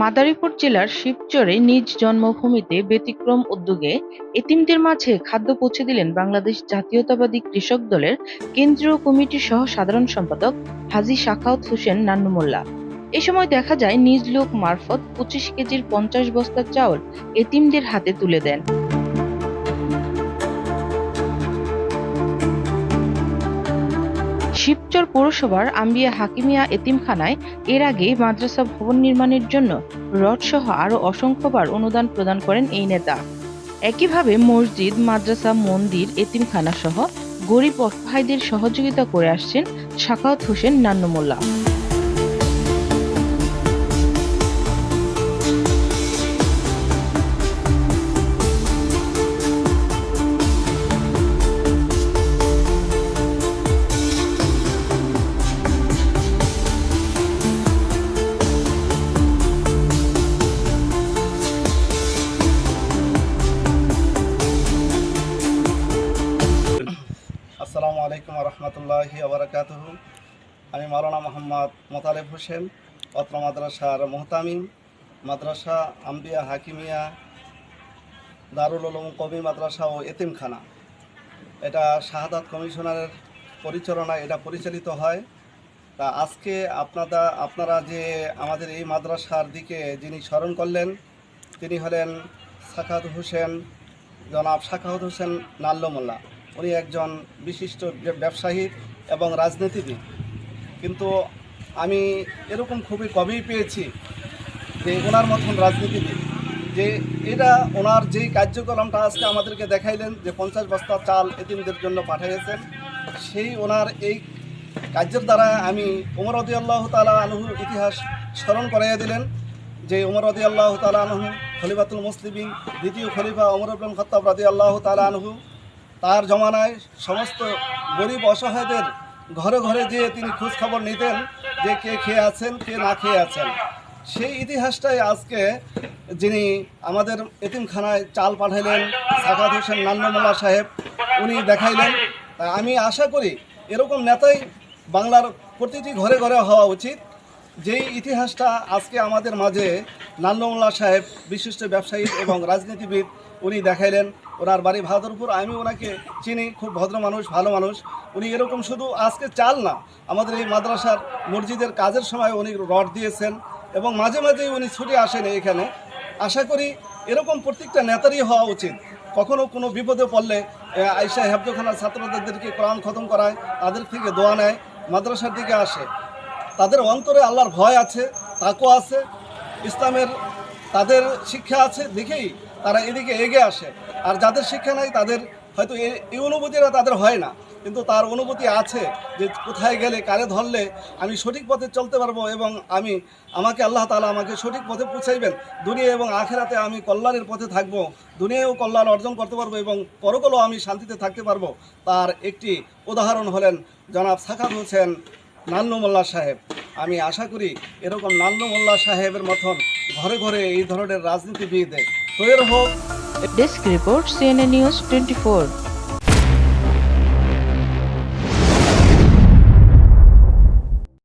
মাদারীপুর জেলার শিবচরে নিজ জন্মভূমিতে ব্যতিক্রম উদ্যোগে এতিমদের মাঝে খাদ্য পৌঁছে দিলেন বাংলাদেশ জাতীয়তাবাদী কৃষক দলের কেন্দ্রীয় কমিটির সহ সাধারণ সম্পাদক হাজি শাখাউত হোসেন নান্নু মোল্লা। এ সময় দেখা যায়, নিজ লোক মারফত পঁচিশ কেজির পঞ্চাশ বস্তা চাউল এতিমদের হাতে তুলে দেন। শিবচর পৌরসভার আম্বিয়া হাকিমিয়া এতিমখানায় এর আগে মাদ্রাসা ভবন নির্মাণের জন্য রডসহ আরও অসংখ্যবার অনুদান প্রদান করেন এই নেতা। একইভাবে মসজিদ, মাদ্রাসা, মন্দির এতিমখানা সহ গরিব অসহায়দের সহযোগিতা করে আসছেন শাকাওত হোসেন নান্নু আলাইকুম রহমতুল্লাহি আবরাকাতুহ আমি মাওলানা মোহাম্মদ মোতালেব হোসেন, অত্র মাদ্রাসার মোহতামিম, মাদ্রাসা আম্বিয়া হাকিমিয়া, দারুল উলুম কবি মাদ্রাসা ও এতিমখানা। এটা শাহাদাত কমিশনারের পরিচালনায় এটা পরিচালিত হয়। তা আজকে আপনারা আপনারা যে আমাদের এই মাদ্রাসার দিকে যিনি স্মরণ করলেন, তিনি হলেন সাখাত হোসেন, জনাব শাখাউত হোসেন নাল্লমোল্লা উনি একজন বিশিষ্ট ব্যবসায়ী এবং রাজনীতিবিদ। কিন্তু আমি এরকম খুবই কমই পেয়েছি যে ওনার মতন রাজনীতিবিদ, যে এটা ওনার যেই কার্যক্রমটা আজকে আমাদেরকে দেখাইলেন যে পঞ্চাশ বস্তা চাল এতিমদের জন্য পাঠিয়েছেন সেই ওনার এই কার্যের দ্বারা আমি উমর রদি আল্লাহ তালা আনহুর ইতিহাস স্মরণ করাইয়া দিলেন যে উমর রদি আল্লাহ তালা আনহু খলিফাতুল মুসলিমিন, দ্বিতীয় খলিফা উমর ইবনুল খত্তাব রদি আল্লাহ তালা আনহু তার জমানায় সমস্ত গরিব অসহায়দের ঘরে ঘরে যেয়ে তিনি খোঁজ খবর নিতেন যে কে খেয়ে আছেন, কে না খেয়ে আছেন। সেই ইতিহাসটাই আজকে যিনি আমাদের এতিমখানায় চাল পাঠাইলেন, সাকাত হোসেন নান্নমোল্লা সাহেব, উনি দেখাইলেন। আমি আশা করি এরকম নেতাই বাংলার প্রতিটি ঘরে ঘরে হওয়া উচিত। যেই ইতিহাসটা আজকে আমাদের মাঝে নান্নমোল্লা সাহেব, বিশিষ্ট ব্যবসায়ী এবং রাজনীতিবিদ, উনি দেখাইলেন। ওনার বাড়ি ভাদরপুর আমি ওনাকে চিনি, খুব ভদ্র মানুষ, ভালো মানুষ। উনি এরকম শুধু আজকে চাল না, আমাদের এই মাদ্রাসার মসজিদের কাজের সময় উনি রড দিয়েছেন এবং মাঝে মাঝেই উনি ছুটে আসেন এখানে আশা করি এরকম প্রত্যেকটা নেতারই হওয়া উচিত। কখনো কোনো বিপদে পড়লে আইসা হেফজখানার ছাত্রদেরকে কোরআন খতম করায়, তাদের থেকে দোয়া নেয়, মাদ্রাসার দিকে আসে। তাদের অন্তরে আল্লাহর ভয় আছে তাকও আছে, ইসলামের তাদের শিক্ষা আছে, দেখেই তারা এদিকে এগিয়ে আসে। আর যাদের শিক্ষা নাই, তাদের হয়তো এই অনুভূতিটা তাদের হয় না। কিন্তু তার অনুভূতি আছে যে কোথায় গেলে, কারে ধরলে, আমি সঠিক পথে চলতে পারব এবং আমি, আমাকে আল্লাহ তালা আমাকে সঠিক পথে পৌঁছাইবেন। দুনিয়া এবং আখেরাতে আমি কল্যাণের পথে থাকব, দুনিয়াও কল্যাণ অর্জন করতে পারব এবং পরকালও আমি শান্তিতে থাকতে পারব। তার একটি উদাহরণ হলেন জনাব সাখাত হোসেন নান্নু মোল্লা সাহেব। আমি আশা করি এরকম নান্নু মোল্লা সাহেবের মতন ঘরে ঘরে এই ধরনের রাজনীতিবিদ Desk Hope. Report CNN News 24.